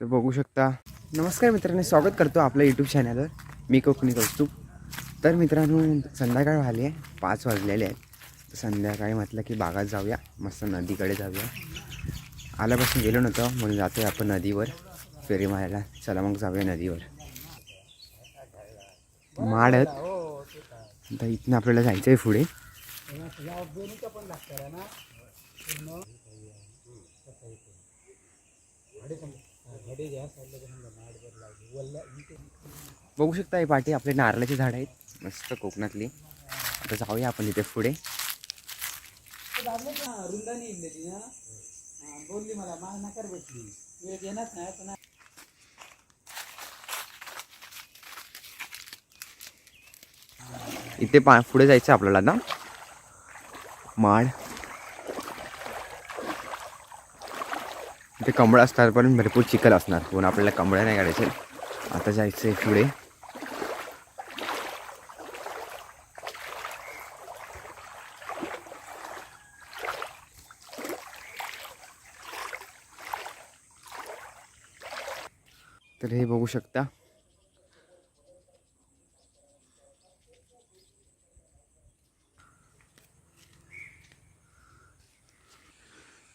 तर बघू शकता. नमस्कार मित्रांनो स्वागत करतो आपल्या यूट्यूब चॅनलवर मी कोकणी कौस्तुभ. तर मित्रांनो संध्याकाळ झाली आहे पाच वाजलेले आहेत. तर संध्याकाळी म्हटलं की बागात जाऊया मस्त नदीकडे जाऊया. आल्यापासून गेलो नव्हतं म्हणून जातोय आपण नदीवर. फेरी मारायला. चला मग जाऊया नदीवर. माडत. तर आता इथनं आपल्याला जायचं आहे पुढे. बघू शकता ही पाठी आपले नारळाची झाड आहेत. मस्त कोकणातली. आता जाऊया आपण इथे पुढे. रुंदानी इल्लेली ना हा, बोलली मला मला नकार भेटली. वेळ देणार नाही पण इथे पा पुढे जायचं आपल्याला आता माड ते कंबळ असतात पण भरपूर चिखल असणार. पण आपल्याला कमळं नाही काढायचे. आता जायचं आहे पुढे. तर हे बघू शकता.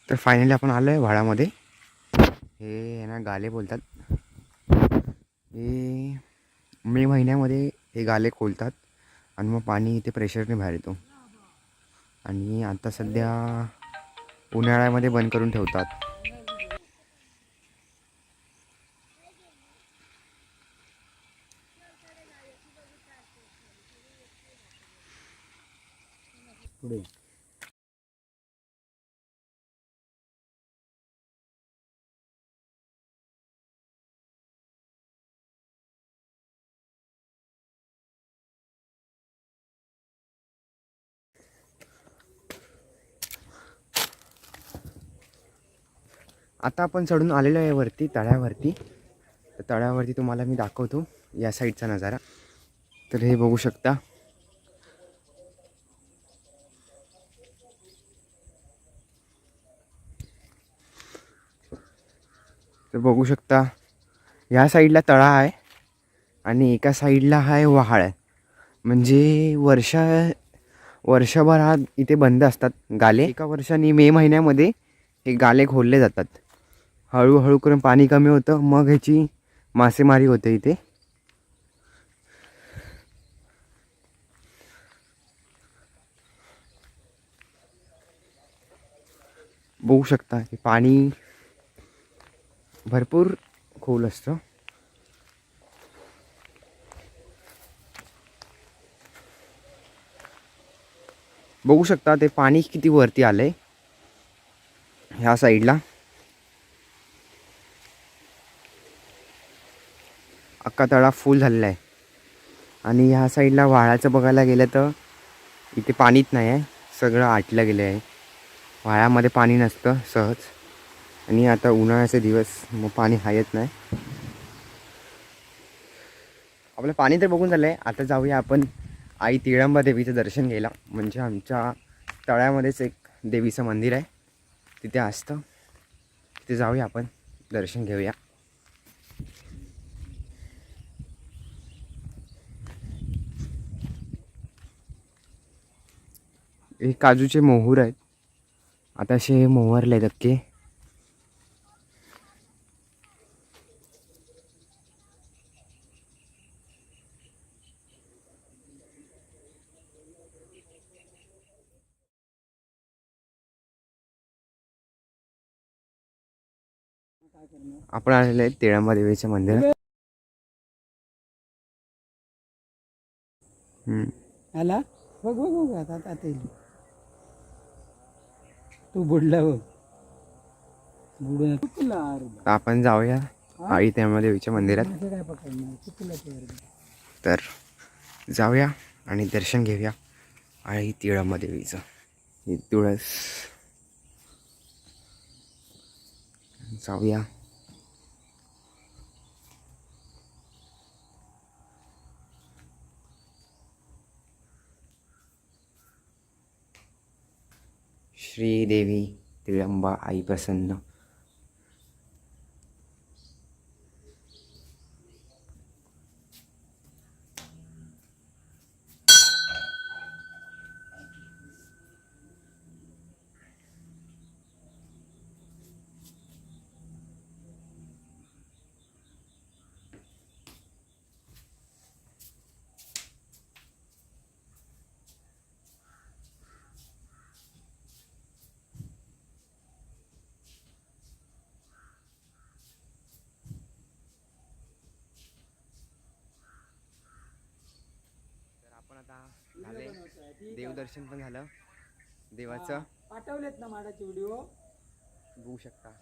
तर फायनली आपण आलो आहे व्हाळामध्ये हे यांना गाले बोलतात. हे मे महिन्यामध्ये हे गाले खोलतात आणि मग पाणी इथे प्रेशरने बाहेर येतो. आणि आता सध्या उन्हाळ्यामध्ये बंद करून ठेवतात. पुढे. आता आपण चढून आलेलो आहे वरती तळ्यावरती. तर तळ्यावरती तुम्हाला मी दाखवतो या साईडचा नजारा. तर हे बघू शकता. तर बघू शकता ह्या साईडला तळा आहे आणि एका साईडला आहे वहाळ म्हणजे वर्षा वर्षभरात इथे बंद असतात गाले. एका वर्षाने मे महिन्यामध्ये हे गाले खोलले जातात. हळूहळू करून पाणी कमी होतं. मग ह्याची मासेमारी होते इथे. बघू शकता की पाणी भरपूर खोल असतं. बघू शकता ते पाणी किती वरती आलं आहे ह्या साईडला. अख्खा तळा फुल झालेला आहे. आणि ह्या साईडला वाळाचं बघायला गेलं तर इथे पाणीच नाही आहे. सगळं आटलं गेलं आहे. वाळ्यामध्ये पाणी नसतं सहज. आणि आता उन्हाळ्याचे दिवस मग पाणी हायत नाही. आपलं पाणी तर बघून झालं आहे आता जाऊया आपण आई तिळंबा देवीचं दर्शन घ्यायला. म्हणजे आमच्या तळ्यामध्येच एक देवीचं मंदिर आहे. तिथे असतं. तिथे जाऊया आपण. दर्शन घेऊया. हे काजूचे मोहूर आहेत. आता असे मोहरले धक्के आपण आलेले आहेत तिळंबा देवीच्या मंदिरात हम्म. आला? बघ बघ बघ आता आता आता येईल. तू बुडला बघ. बुडून आपण जाऊया आई देवीच्या मंदिरात. काय पकडणार? चुकला. तर जाऊया आणि दर्शन घेऊया आई तिळंबा देवीचं ही तुळस. जाऊया. श्रीदेवी तिळंबा आई प्रसन्न. झाले. देवदर्शन पण झालं. देवाचं. पाठवलेत ना माडाचे व्हिडिओ? बघू शकता.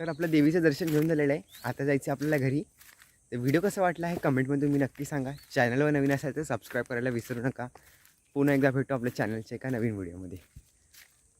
तर आपलं देवीचं दर्शन घेऊन झालेलं आहे. आता जायचं आपल्याला घरी. तर व्हिडिओ कसा वाटला आहे कमेंटमध्ये तुम्ही नक्की सांगा. चॅनलवर नवीन असाल तर सबस्क्राईब करायला विसरू नका. पुन्हा एकदा भेटू आपल्या चॅनलच्या एका नवीन व्हिडिओमध्ये.